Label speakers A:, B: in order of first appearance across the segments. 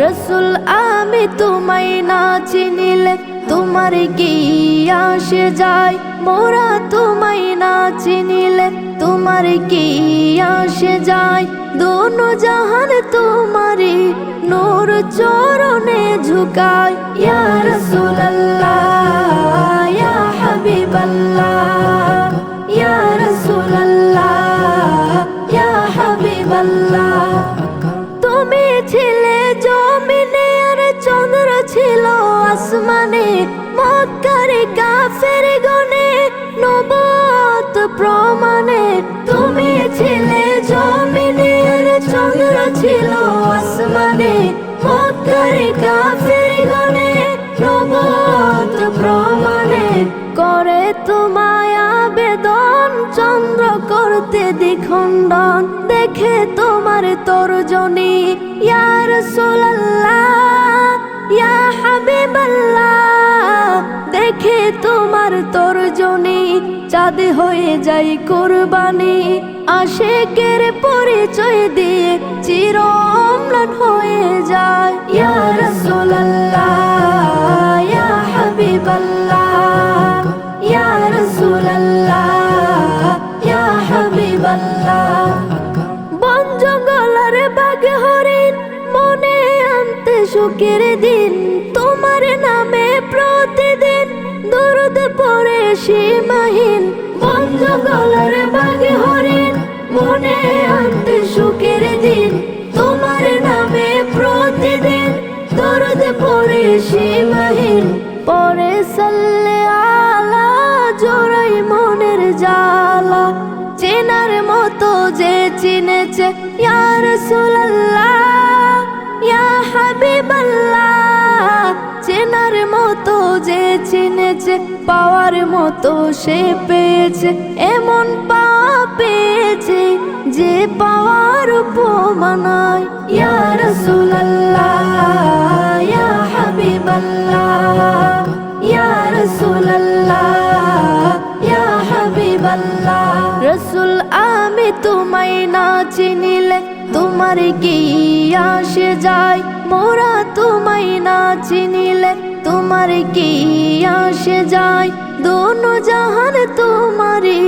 A: রসুল, আমি তোমায় না চিনিলে তোমার কি আসে যায়? মোরা তোমায় না চিনিলে তোমার কি আসে যায়? দোনো জাহান তোমারি নূর চরণে ঝুকায়। ইয়া ইয়া হাবিবাল্লাহ, ইয়া রাসূলুল্লাহ, ইয়া হাবিবাল্লাহ। তুমি আসমানে মক্কার কাফের গনে নবত প্রমাণে। তুমি ছিলে জমিনে চন্দ্র ছিল আসমানে, মক্কার কাফের গনে নবত প্রমাণে। করে তোমায় আবেদন, চন্দ্র করতে দ্বিখণ্ডন। দেখে তোমার তর্জনী ইয়ার সোল্লাহ ইয়া হাবিবাল্লাহ। তোমার তর্জনী চাঁদ হয়ে যাই কোরবানি। আশেকের পরিচয় দিয়ে চির অম্লান হয়ে যায়। ইয়া রাসূলুল্লাহ, ইয়া হাবিবাল্লাহ, ইয়া রাসূলুল্লাহ, ইয়া হাবিবাল্লাহ। বন জঙ্গলের বাঘ হরিণ মনে আনতে সুখের দিন পড়ে সীমাহীন বন জঙ্গলের বাঘ হরিণ, মনে আনতে সুখের দিন। তোমার নামে প্রতিদিন দরদ পরে সাল্লে আলা মনের জালা চেনার মতো যে চিনেছে, ইয়া রাসূলুল্লাহ, ইয়া হাবিবাল্লাহ। চেনার মতো যে চিনেছে, পাওয়ার মতো সে পেয়েছে। এমন পাওয়া পেয়েছে যে পাওয়ার উপমানায় ইয়া রাসূলুল্লাহ, ইয়া রসুল, আমি তোমায় না চিনিলে তোমার কি আসে যায়? মোরা তোমায় না চিনিলে তোমার কি আসে যায়? দোনো জাহান তোমারি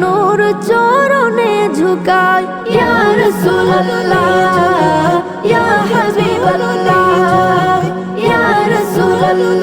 A: নূর চরণে ঝুকায়। ইয়া রাসূলুল্লাহ, ইয়া হাবিবাল্লাহ, ইয়া রাসূলুল্লাহ।